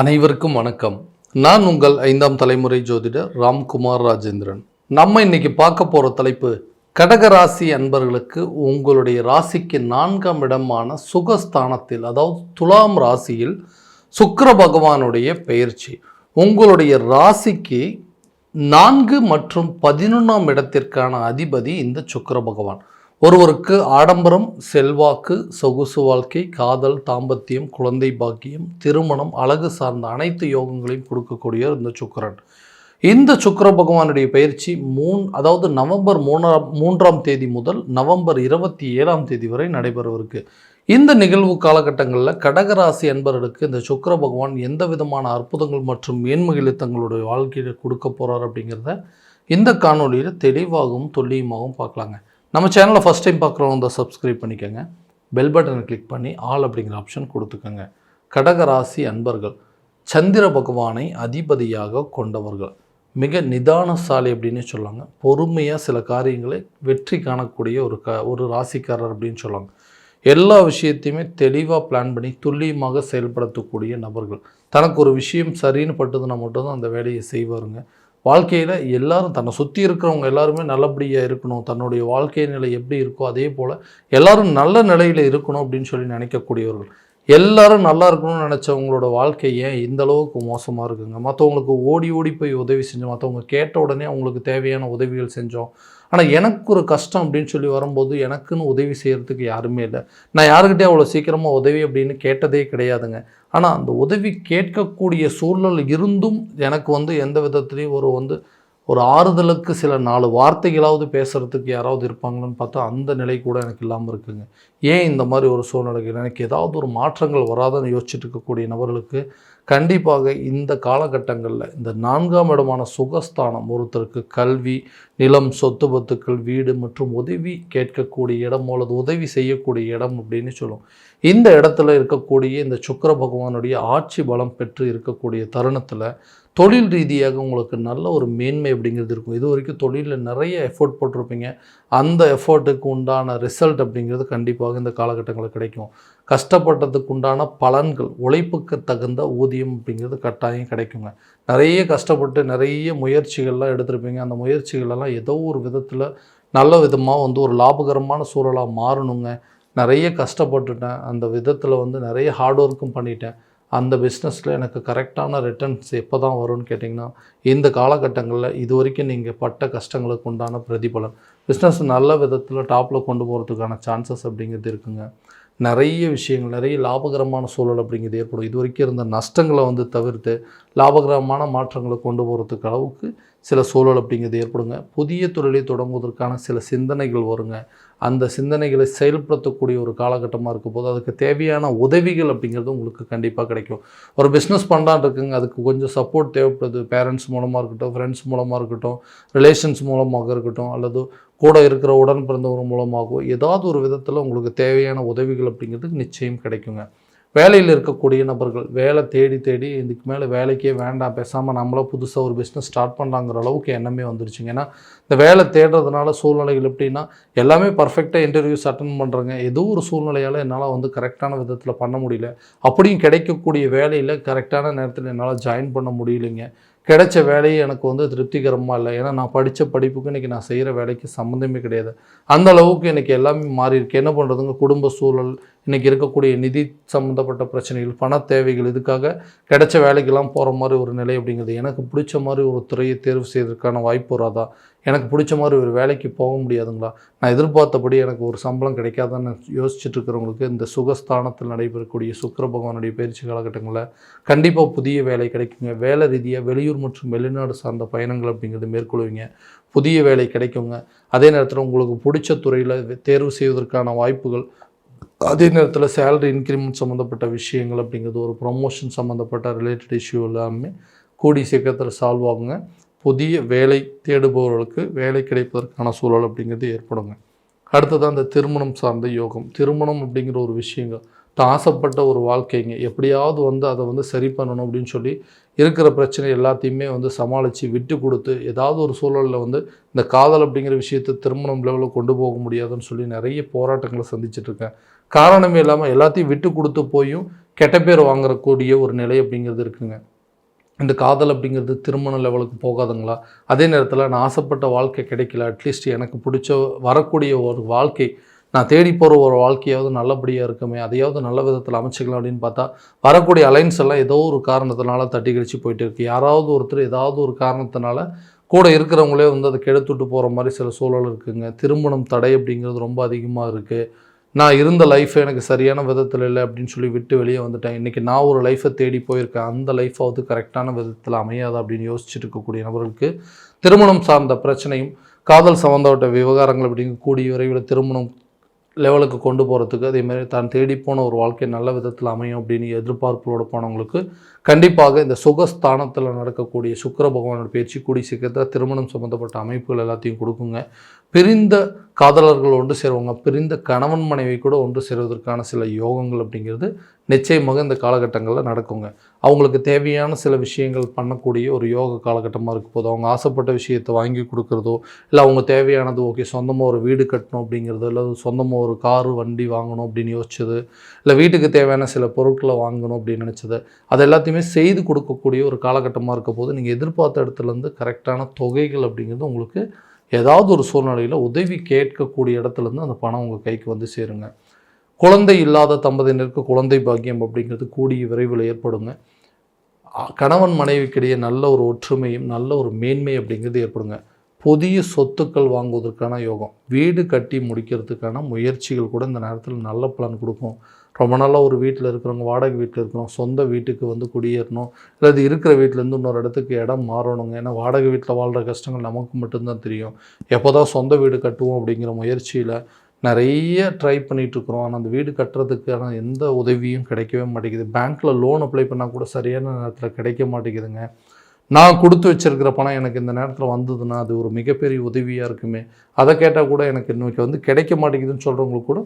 அனைவருக்கும் வணக்கம். நான் உங்கள் ஐந்தாம் தலைமுறை ஜோதிடர் ராம்குமார் ராஜேந்திரன். நம்ம இன்னைக்கு பார்க்க போகிற தலைப்பு கடக ராசி அன்பர்களுக்கு உங்களுடைய ராசிக்கு நான்காம் இடமான சுகஸ்தானத்தில் அதாவது துலாம் ராசியில் சுக்கர பகவானுடைய பெயர்ச்சி. உங்களுடைய ராசிக்கு நான்கு மற்றும் பதினொன்றாம் இடத்திற்கான அதிபதி இந்த சுக்கர பகவான். ஒருவருக்கு ஆடம்பரம் செல்வாக்கு சொகுசு வாழ்க்கை காதல் தாம்பத்தியம் குழந்தை பாக்கியம் திருமணம் அழகு சார்ந்த அனைத்து யோகங்களையும் கொடுக்கக்கூடிய இந்த சுக்கரன். இந்த சுக்கிர பகவானுடைய பயிற்சி மூன் அதாவது நவம்பர் மூணாம் மூன்றாம் தேதி முதல் நவம்பர் இருபத்தி ஏழாம் தேதி வரை நடைபெறவிருக்கு. இந்த நிகழ்வு காலகட்டங்களில் கடகராசி அன்பர்களுக்கு இந்த சுக்கர பகவான் எந்த விதமான அற்புதங்கள் மற்றும் மேன்மைகளை தங்களுடைய வாழ்க்கையில் கொடுக்க போகிறார் அப்படிங்கிறத இந்த காணொளியில் தெளிவாகவும் துல்லியமாகவும் பார்க்கலாங்க. நம்ம சேனலை ஃபஸ்ட் டைம் பார்க்குறவங்க தான் சப்ஸ்கிரைப் பண்ணிக்கோங்க. பெல் பட்டனை கிளிக் பண்ணி ஆல் அப்படிங்கிற ஆப்ஷன் கொடுத்துக்கோங்க. கடகராசி அன்பர்கள் சந்திர பகவானை அதிபதியாக கொண்டவர்கள். மிக நிதானசாலி அப்படின்னு சொல்லுவாங்க. பொறுமையாக சில காரியங்களை வெற்றி காணக்கூடிய ஒரு க ஒரு ராசிக்காரர் அப்படின்னு சொல்லுவாங்க. எல்லா விஷயத்தையுமே தெளிவாக பிளான் பண்ணி துல்லியமாக செயல்படுத்தக்கூடிய நபர்கள். தனக்கு ஒரு விஷயம் சரின்னு பட்டதுன்னா மட்டும்தான் அந்த வேலையை செய்வாருங்க. வாழ்க்கையில் எல்லாரும் தன்னை சுற்றி இருக்கிறவங்க எல்லாருமே நல்லபடியாக இருக்கணும். தன்னுடைய வாழ்க்கை நிலை எப்படி இருக்கோ அதே போல் எல்லாரும் நல்ல நிலையில் இருக்கணும் அப்படின்னு சொல்லி நினைக்கக்கூடியவர்கள். எல்லாரும் நல்லா இருக்கணும்னு நினச்சவங்களோட வாழ்க்கை ஏன் இந்த அளவுக்கு மோசமாக இருக்குங்க? மற்றவங்களுக்கு ஓடி ஓடி போய் உதவி செஞ்சோம் மற்றவங்க கேட்ட உடனே அவங்களுக்கு தேவையான உதவிகள் செஞ்சோம். ஆனால் எனக்கு ஒரு கஷ்டம் அப்படின்னு சொல்லி வரும்போது எனக்குன்னு உதவி செய்கிறதுக்கு யாருமே இல்லை. நான் யாருக்கிட்டே அவ்வளோ சீக்கிரமாக உதவி அப்படின்னு கேட்டதே கிடையாதுங்க. ஆனால் அந்த உதவி கேட்கக்கூடிய சூழல் இருந்தும் எனக்கு வந்து எந்த விதத்துலேயும் ஒரு வந்து ஒரு ஆறுதலுக்கு சில நாலு வார்த்தைகளாவது பேசுகிறதுக்கு யாராவது இருப்பாங்களான்னு பார்த்தா அந்த நிலை கூட எனக்கு இல்லாமல் இருக்குங்க. ஏன் இந்த மாதிரி ஒரு சூழ்நிலைகள் எனக்கு ஏதாவது ஒரு மாற்றங்கள் வராதுன்னு யோசிச்சுட்டு இருக்கக்கூடிய நபர்களுக்கு கண்டிப்பாக இந்த காலகட்டங்களில் இந்த நான்காம் இடமான சுகஸ்தானம் ஒருத்தருக்கு கல்வி நிலம் சொத்து பத்துக்கள் வீடு மற்றும் உதவி கேட்கக்கூடிய இடம் அல்லது உதவி செய்யக்கூடிய இடம் அப்படின்னு சொல்லும். இந்த இடத்துல இருக்கக்கூடிய இந்த சுக்கிர பகவானுடைய ஆட்சி பலம் பெற்று இருக்கக்கூடிய தருணத்தில் தொழில் ரீதியாக உங்களுக்கு நல்ல ஒரு மேன்மை அப்படிங்கிறது இருக்கும். இது வரைக்கும் தொழிலில் நிறைய எஃபோர்ட் போட்டிருப்பீங்க. அந்த எஃபோர்ட்டுக்கு உண்டான ரிசல்ட் அப்படிங்கிறது கண்டிப்பாக இந்த காலகட்டங்களில் கிடைக்கும். கஷ்டப்பட்டதுக்கு உண்டான பலன்கள் உழைப்புக்கு தகுந்த ஊதியம் அப்படிங்கிறது கட்டாயம் கிடைக்குங்க. நிறைய கஷ்டப்பட்டு நிறைய முயற்சிகள்லாம் எடுத்திருப்பீங்க. அந்த முயற்சிகளெல்லாம் ஏதோ ஒரு விதத்தில் நல்ல விதமாக வந்து ஒரு லாபகரமான சூழலாக மாறணுங்க. நிறைய கஷ்டப்பட்டுட்டேன். அந்த விதத்தில் வந்து நிறைய ஹார்ட் ஒர்க்கும் பண்ணிட்டேன். அந்த பிஸ்னஸில் எனக்கு கரெக்டான ரிட்டர்ன்ஸ் எப்போ தான் வரும்னு கேட்டிங்கன்னா இந்த காலகட்டங்களில் இது வரைக்கும் நீங்கள் பட்ட கஷ்டங்களுக்கு உண்டான பிரதிபலன். பிஸ்னஸ் நல்ல விதத்தில் டாப்பில் கொண்டு போகிறதுக்கான சான்சஸ் அப்படிங்கிறது இருக்குங்க. நிறைய விஷயங்கள் நிறைய லாபகரமான சூழல் அப்படிங்கிறது ஏற்படும். இது வரைக்கும் இருந்த நஷ்டங்களை வந்து தவிர்த்து லாபகரமான மாற்றங்களை கொண்டு போகிறதுக்கு அளவுக்கு சில சூழல் அப்படிங்கிறது ஏற்படுங்க. புதிய தொழிலை தொடங்குவதற்கான சில சிந்தனைகள் வருங்க. அந்த சிந்தனைகளை செயல்படுத்தக்கூடிய ஒரு காலகட்டமாக இருக்கும் போது அதுக்கு தேவையான உதவிகள் அப்படிங்கிறது உங்களுக்கு கண்டிப்பாக கிடைக்கும். ஒரு பிஸ்னஸ் பண்ணலான் இருக்குங்க. அதுக்கு கொஞ்சம் சப்போர்ட் தேவைப்படுது. பேரண்ட்ஸ் மூலமாக இருக்கட்டும் ஃப்ரெண்ட்ஸ் மூலமாக இருக்கட்டும் ரிலேஷன்ஸ் மூலமாக இருக்கட்டும் அல்லது கூட இருக்கிற உடன் பிறந்தவர் மூலமாகவோ ஏதாவது ஒரு விதத்தில் உங்களுக்கு தேவையான உதவிகள் அப்படிங்கிறதுக்கு நிச்சயம் கிடைக்குங்க. வேலையில் இருக்கக்கூடிய நபர்கள் வேலை தேடி தேடி இதுக்கு மேலே வேலைக்கே வேண்டாம் பேசாமல் நம்மளாக புதுசாக ஒரு பிஸ்னஸ் ஸ்டார்ட் பண்ணலாங்கிற அளவுக்கு எண்ணமே வந்துருச்சுங்க. ஏன்னா இந்த வேலை தேடுறதுனால சூழ்நிலைகள் எப்படின்னா எல்லாமே பர்ஃபெக்டாக இன்டர்வியூஸ் அட்டன் பண்ணுறேங்க ஏதோ ஒரு சூழ்நிலையால் என்னால் வந்து கரெக்டான விதத்தில் பண்ண முடியல. அப்படியும் கிடைக்கக்கூடிய வேலையில் கரெக்டான நேரத்தில் என்னால் ஜாயின் பண்ண முடியலைங்க. கிடைச்ச வேலையை எனக்கு வந்து திருப்திகரமாக இல்லை. ஏன்னா நான் படித்த படிப்புக்கு இன்றைக்கி நான் செய்கிற வேலைக்கு சம்மந்தமே கிடையாது. அந்த அளவுக்கு எனக்கு எல்லாமே மாறிருக்கு என்ன பண்ணுறதுங்க குடும்ப சூழல் இன்றைக்கி இருக்கக்கூடிய நிதி சம்மந்தப்பட்ட பிரச்சனைகள் பண தேவைகள் இதுக்காக கிடைச்ச வேலைக்கெல்லாம் போகிற மாதிரி ஒரு நிலை அப்படிங்கிறது எனக்கு பிடிச்ச மாதிரி ஒரு துறையை தேர்வு செய்வதற்கான வாய்ப்பு வராதா? எனக்கு பிடிச்ச மாதிரி ஒரு வேலைக்கு போக முடியாதுங்களா? நான் எதிர்பார்த்தபடி எனக்கு ஒரு சம்பளம் கிடைக்காதான்னு யோசிச்சுட்டு இருக்கிறவங்களுக்கு இந்த சுகஸ்தானத்தில் நடைபெறக்கூடிய சுக்கர பகவானுடைய பயிற்சி காலகட்டங்களில் கண்டிப்பாக புதிய வேலை கிடைக்குங்க. வேலை ரீதியாக வெளியூர் மற்றும் வெளிநாடு சார்ந்த பயணங்கள் அப்படிங்கிறது மேற்கொள்வீங்க. புதிய வேலை கிடைக்குங்க. அதே நேரத்தில் உங்களுக்கு பிடிச்ச துறையில் தேர்வு செய்வதற்கான வாய்ப்புகள் அதே நேரத்தில் சேலரி இன்க்ரிமெண்ட் சம்மந்தப்பட்ட விஷயங்கள் அப்படிங்கிறது ஒரு ப்ரொமோஷன் சம்மந்தப்பட்ட ரிலேட்டட் இஷ்யூ எல்லாமே கூடி சீக்கிரத்தில் சால்வ் ஆகுங்க. புதிய வேலை தேடுபவர்களுக்கு வேலை கிடைப்பதற்கான சூழல் அப்படிங்கிறது ஏற்படுங்க. அடுத்தது அந்த திருமணம் சார்ந்த யோகம். திருமணம் அப்படிங்கிற ஒரு விஷயங்கள். ஆசைப்பட்ட ஒரு வாழ்க்கைங்க. எப்படியாவது வந்து அதை வந்து சரி பண்ணணும் அப்படின்னு சொல்லி இருக்கிற பிரச்சனை எல்லாத்தையுமே வந்து சமாளித்து விட்டு கொடுத்து ஏதாவது ஒரு சூழலில் வந்து இந்த காதல் அப்படிங்கிற விஷயத்தை திருமணம் லெவலில் கொண்டு போக முடியாதுன்னு சொல்லி நிறைய போராட்டங்களை சந்திச்சிட்டு இருக்கேன். காரணமே இல்லாமல் எல்லாத்தையும் விட்டு கொடுத்து போயும் கெட்ட பேர் வாங்குறக்கூடிய ஒரு நிலை அப்படிங்கிறது இருக்குங்க. இந்த காதல் அப்படிங்கிறது திருமண லெவலுக்கு போகாதுங்களா? அதே நேரத்தில் நான் ஆசைப்பட்ட வாழ்க்கை கிடைக்கல. அட்லீஸ்ட் எனக்கு பிடிச்ச வரக்கூடிய ஒரு வாழ்க்கை நான் தேடி போகிற ஒரு வாழ்க்கையாவது நல்லபடியாக இருக்குமே அதையாவது நல்ல விதத்தில் அமைச்சிக்கலாம் அப்படின்னு பார்த்தா வரக்கூடிய அலைன்ஸ் எல்லாம் ஏதோ ஒரு காரணத்தினால தட்டி கழிச்சு போயிட்டு இருக்கு. யாராவது ஒருத்தர் ஏதாவது ஒரு காரணத்தினால கூட இருக்கிறவங்களே வந்து அதை கெடுத்துட்டு போகிற மாதிரி சில சூழல் இருக்குங்க. திருமணம் தடை அப்படிங்கிறது ரொம்ப அதிகமாக இருக்குது நான் இருந்த லைஃப்பை எனக்கு சரியான விதத்தில் இல்லை அப்படின்னு சொல்லி விட்டு வெளியே வந்துட்டேன். இன்றைக்கி நான் ஒரு லைஃப்பை தேடி போயிருக்கேன். அந்த லைஃப்பாவது கரெக்டான விதத்தில் அமையாதா அப்படின்னு யோசிச்சுட்டு இருக்கக்கூடிய நபர்களுக்கு திருமணம் சார்ந்த பிரச்சனையும் காதல் சம்மந்தப்பட்ட விவகாரங்கள் அப்படிங்க கூடிய விரைவில் திருமணம் லெவலுக்கு கொண்டு போகிறதுக்கு அதேமாதிரி தான் தேடி போன ஒரு வாழ்க்கை நல்ல விதத்தில் அமையும் அப்படின்னு எதிர்பார்ப்புகளோடு போனவங்களுக்கு கண்டிப்பாக இந்த சுகஸ்தானத்தில் நடக்கக்கூடிய சுக்கிர பகவானோட பேச்சு கூடி சீக்கிரத்தில் திருமணம் சம்மந்தப்பட்ட அமைப்புகள் எல்லாத்தையும் கொடுக்குங்க. பிரிந்த காதலர்கள் ஒன்று சேருவாங்க. பிரிந்த கணவன் மனைவி கூட ஒன்று சேருவதற்கான சில யோகங்கள் அப்படிங்கிறது நிச்சயமாக இந்த காலகட்டங்களில் நடக்குங்க. அவங்களுக்கு தேவையான சில விஷயங்கள் பண்ணக்கூடிய ஒரு யோக காலகட்டமாக இருக்க போதும் அவங்க ஆசைப்பட்ட விஷயத்தை வாங்கி கொடுக்குறதோ இல்லை அவங்க தேவையானது ஓகே சொந்தமாக ஒரு வீடு கட்டணும் அப்படிங்கிறதோ இல்லை சொந்தமாக ஒரு காரு வண்டி வாங்கணும் அப்படின்னு யோசிச்சது இல்லை வீட்டுக்கு தேவையான சில பொருட்களை வாங்கணும் அப்படின்னு நினச்சது அது எல்லாத்தையுமே செய்து கொடுக்கக்கூடிய ஒரு காலகட்டமாக இருக்க போது நீங்கள் எதிர்பார்த்த இடத்துலேருந்து கரெக்டான தொகைகள் அப்படிங்கிறது உங்களுக்கு ஏதாவது ஒரு சூழ்நிலையில் உதவி கேட்கக்கூடிய இடத்துலேருந்து அந்த பணம் உங்கள் கைக்கு வந்து சேருங்க. குழந்தை இல்லாத தம்பதியினருக்கு குழந்தை பாக்கியம் அப்படிங்கிறது கூடிய விரைவில் ஏற்படுங்க. கணவன் மனைவிக்கிடையே நல்ல ஒரு ஒற்றுமையும் நல்ல ஒரு மேன்மை அப்படிங்கிறது ஏற்படுங்க. புதிய சொத்துக்கள் வாங்குவதற்கான யோகம். வீடு கட்டி முடிக்கிறதுக்கான முயற்சிகள் கூட இந்த நேரத்தில் நல்ல பலன் கொடுக்கும். ரொம்ப நாளாக ஒரு வீட்டில் இருக்கிறவங்க வாடகை வீட்டில் இருக்கிறோம் சொந்த வீட்டுக்கு வந்து குடியேறணும். இல்லை அது இருக்கிற வீட்டிலேருந்து இன்னொரு இடத்துக்கு இடம் மாறணுங்க. ஏன்னா வாடகை வீட்டில் வாழ்கிற கஷ்டங்கள் நமக்கு மட்டும்தான் தெரியும். எப்போ தான் சொந்த வீடு கட்டுவோம் அப்படிங்கிற முயற்சியில் நிறைய ட்ரை பண்ணிகிட்ருக்குறோம் ஆனால் அந்த வீடு கட்டுறதுக்கான எந்த உதவியும் கிடைக்கவே மாட்டேங்குது. பேங்க்கில் லோன் அப்ளை பண்ணால் கூட சரியான நேரத்தில் கிடைக்க மாட்டேங்குதுங்க. நான் கொடுத்து வச்சிருக்கிற பணம் எனக்கு இந்த நேரத்தில் வந்ததுன்னா அது ஒரு மிகப்பெரிய உதவியாக இருக்குமே. அதை கேட்டால் கூட எனக்கு இன்னைக்கு வந்து கிடைக்க மாட்டேங்குதுன்னு சொல்கிறவங்களுக்கு கூட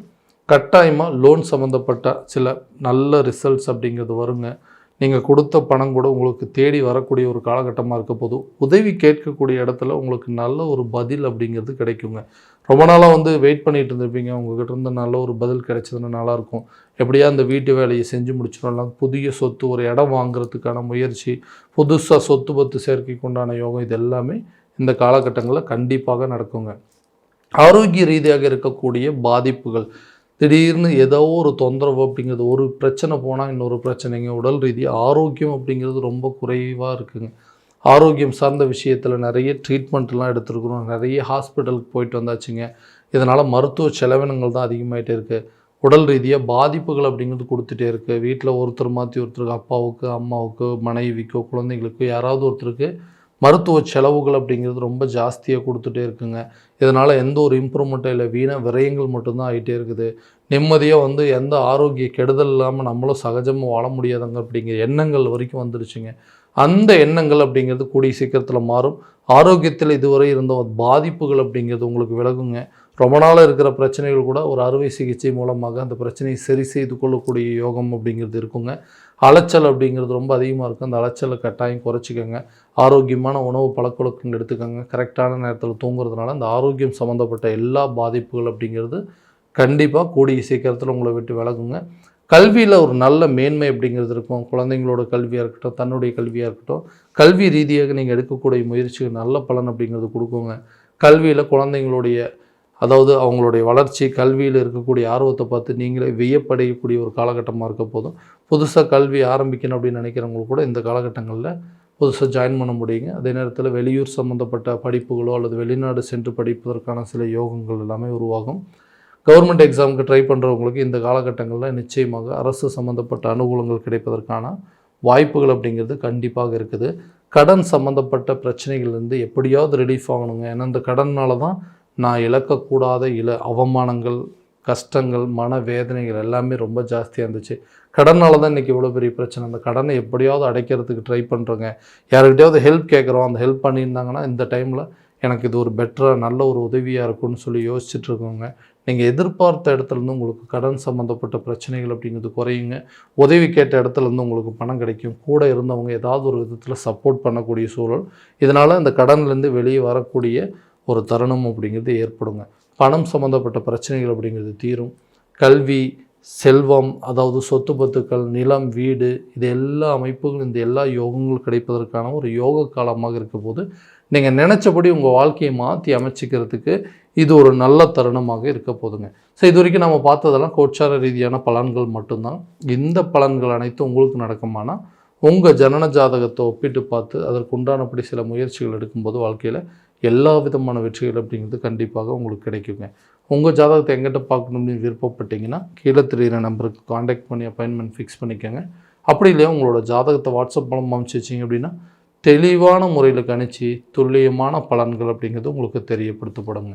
கட்டாயமாக லோன் சம்மந்தப்பட்ட சில நல்ல ரிசல்ட்ஸ் அப்படிங்கிறது வருங்க. நீங்கள் கொடுத்த பணம் கூட உங்களுக்கு தேடி வரக்கூடிய ஒரு காலகட்டமாக இருக்க போதும் உதவி கேட்கக்கூடிய இடத்துல உங்களுக்கு நல்ல ஒரு பதில் அப்படிங்கிறது கிடைக்குங்க. ரொம்ப நாளாக வந்து வெயிட் பண்ணிட்டு இருந்திருப்பீங்க. உங்ககிட்ட இருந்து நல்ல ஒரு பதில் கிடைச்சதுன்னா நல்லாயிருக்கும் எப்படியா அந்த வீட்டு வேலையை செஞ்சு முடிச்சிடலாம். புதிய சொத்து ஒரு இடம் வாங்குறதுக்கான முயற்சி புதுசாக சொத்து பத்து சேர்க்கைக்கு உண்டான யோகம் இது எல்லாமே இந்த காலகட்டங்களில் கண்டிப்பாக நடக்குங்க. ஆரோக்கிய ரீதியாக இருக்கக்கூடிய பாதிப்புகள். திடீர்னு ஏதோ ஒரு தொந்தரவு அப்படிங்கிறது ஒரு பிரச்சனை போனால் இன்னொரு பிரச்சனைங்க. உடல் ரீதியாக ஆரோக்கியம் அப்படிங்கிறது ரொம்ப குறைவாக இருக்குங்க. ஆரோக்கியம் சார்ந்த விஷயத்தில் நிறைய ட்ரீட்மெண்ட்லாம் எடுத்துருக்குறோம். நிறைய ஹாஸ்பிட்டலுக்கு போயிட்டு வந்தாச்சுங்க. இதனால் மருத்துவ செலவினங்கள் தான் அதிகமாகிட்டே இருக்குது உடல் ரீதியாக பாதிப்புகள் அப்படிங்கிறது கொடுத்துட்டே இருக்குது வீட்டில் ஒருத்தர் மாற்றி ஒருத்தருக்கு அப்பாவுக்கு அம்மாவுக்கு மனைவிக்கோ குழந்தைங்களுக்கோ யாராவது ஒருத்தருக்கு மருத்துவ செலவுகள் அப்படிங்கிறது ரொம்ப ஜாஸ்தியாக கொடுத்துட்டே இருக்குங்க. இதனால் எந்த ஒரு இம்ப்ரூவ்மெண்ட்டும் இல்லை வீண விரயங்கள் மட்டும்தான் ஆகிட்டே இருக்குது. நிம்மதியாக வந்து எந்த ஆரோக்கிய கெடுதல் இல்லாமல் நம்மளும் சகஜமாக வாழ முடியாதுங்க அப்படிங்கிற எண்ணங்கள் வரைக்கும் வந்துடுச்சுங்க அந்த எண்ணங்கள் அப்படிங்கிறது கூடிய சீக்கிரத்தில் மாறும். ஆரோக்கியத்தில் இதுவரை இருந்த பாதிப்புகள் அப்படிங்கிறது உங்களுக்கு விலகுங்க. ரொம்ப நாளாக இருக்கிற பிரச்சனைகள் கூட ஒரு அறுவை சிகிச்சை மூலமாக அந்த பிரச்சனையை சரி செய்து கொள்ளக்கூடிய யோகம் அப்படிங்கிறது இருக்குங்க. அலைச்சல் அப்படிங்கிறது ரொம்ப அதிகமாக இருக்கும் அந்த அலைச்சலை கட்டாயம் குறைச்சிக்கோங்க. ஆரோக்கியமான உணவு பழக்கவழக்கங்கள் எடுத்துக்கோங்க. கரெக்டான நேரத்தில் தூங்குறதுனால அந்த ஆரோக்கியம் சம்மந்தப்பட்ட எல்லா பாதிப்புகள் அப்படிங்கிறது கண்டிப்பாக கூடிய சீக்கிரத்தில் உங்களை விட்டு விலகுங்க. கல்வியில் ஒரு நல்ல மேன்மை அப்படிங்கிறது இருக்கும். குழந்தைங்களோட கல்வியாக இருக்கட்டும் தன்னுடைய கல்வியாக இருக்கட்டும் கல்வி ரீதியாக நீங்கள் எடுக்கக்கூடிய முயற்சிகள் நல்ல பலன் அப்படிங்கிறது கொடுக்குங்க. கல்வியில் குழந்தைங்களுடைய அதாவது அவங்களுடைய வளர்ச்சி கல்வியில் இருக்கக்கூடிய ஆர்வத்தை பார்த்து நீங்களே வியப்படையக்கூடிய ஒரு காலகட்டமாக இருக்க போதும். புதுசாக கல்வி ஆரம்பிக்கணும் அப்படின்னு நினைக்கிறவங்களுக்கு கூட இந்த காலகட்டங்களில் புதுசாக ஜாயின் பண்ண முடியுங்க. அதே நேரத்தில் வெளியூர் சம்மந்தப்பட்ட படிப்புகளோ அல்லது வெளிநாடு சென்று படிப்பதற்கான சில யோகங்கள் எல்லாமே உருவாகும். கவர்மெண்ட் எக்ஸாமுக்கு ட்ரை பண்ணுறவங்களுக்கு இந்த காலகட்டங்களில் நிச்சயமாக அரசு சம்மந்தப்பட்ட அனுகூலங்கள் கிடைப்பதற்கான வாய்ப்புகள் அப்படிங்கிறது கண்டிப்பாக இருக்குது. கடன் சம்மந்தப்பட்ட பிரச்சனைகள்லேருந்து எப்படியாவது ரிலீஃப் ஆகணுங்க. ஏன்னா இந்த கடனால் தான் நான் இழக்கக்கூடாத இல அவமானங்கள் கஷ்டங்கள் மன வேதனைகள் எல்லாமே ரொம்ப ஜாஸ்தியாக இருந்துச்சு. கடனால் தான் இன்றைக்கி இவ்வளோ பெரிய பிரச்சனை. அந்த கடனை எப்படியாவது அடைக்கிறதுக்கு ட்ரை பண்ணுறோங்க யாருக்கிட்டையாவது ஹெல்ப் கேட்குறோம். அந்த ஹெல்ப் பண்ணியிருந்தாங்கன்னா இந்த டைமில் எனக்கு இது ஒரு பெட்டராக நல்ல ஒரு உதவியாக இருக்கும்னு சொல்லி யோசிச்சுட்ருக்கோங்க நீங்கள் எதிர்பார்த்த இடத்துலேருந்து உங்களுக்கு கடன் சம்மந்தப்பட்ட பிரச்சனைகள் அப்படிங்கிறது குறையுங்க. உதவி கேட்ட இடத்துலேருந்து உங்களுக்கு பணம் கிடைக்கும். கூட இருந்தவங்க ஏதாவது ஒரு விதத்தில் சப்போர்ட் பண்ணக்கூடிய சூழல். இதனால் அந்த கடன்லேருந்து வெளியே வரக்கூடிய ஒரு தருணம் அப்படிங்கிறது ஏற்படுங்க. பணம் சம்மந்தப்பட்ட பிரச்சனைகள் அப்படிங்கிறது தீரும். கல்வி செல்வம் அதாவது சொத்து பத்துக்கள் நிலம் வீடு இது எல்லா அமைப்புகளும் இந்த எல்லா யோகங்களும் கிடைப்பதற்கான ஒரு யோக காலமாக இருக்க போது நீங்கள் நினச்சபடி உங்கள் வாழ்க்கையை மாற்றி அமைச்சிக்கிறதுக்கு இது ஒரு நல்ல தருணமாக இருக்க போதுங்க. ஸோ இது வரைக்கும் நம்ம பார்த்ததெல்லாம் கோச்சார ரீதியான பலன்கள் மட்டும்தான். இந்த பலன்கள் அனைத்தும் உங்களுக்கு நடக்குமானா உங்கள் ஜனன ஜாதகத்தை ஒப்பிட்டு பார்த்து அதற்கு உண்டானபடி சில முயற்சிகள் எடுக்கும்போது வாழ்க்கையில் எல்லா விதமான வெற்றிகள் அப்படிங்கிறது கண்டிப்பாக உங்களுக்கு கிடைக்குங்க. உங்கள் ஜாதகத்தை எங்கிட்ட பார்க்கணும்னு விருப்பப்பட்டீங்கன்னா கீழே தெரியிற நம்பருக்கு காண்டாக்ட் பண்ணி அப்பாயின்மெண்ட் ஃபிக்ஸ் பண்ணிக்கோங்க. அப்படி இல்லையா உங்களோட ஜாதகத்தை வாட்ஸ்அப் மூலம் அமைச்சு வச்சிங்க அப்படின்னா தெளிவான முறையில் கணிச்சு துல்லியமான பலன்கள் அப்படிங்கிறது உங்களுக்கு தெரியப்படுத்தப்படுங்க.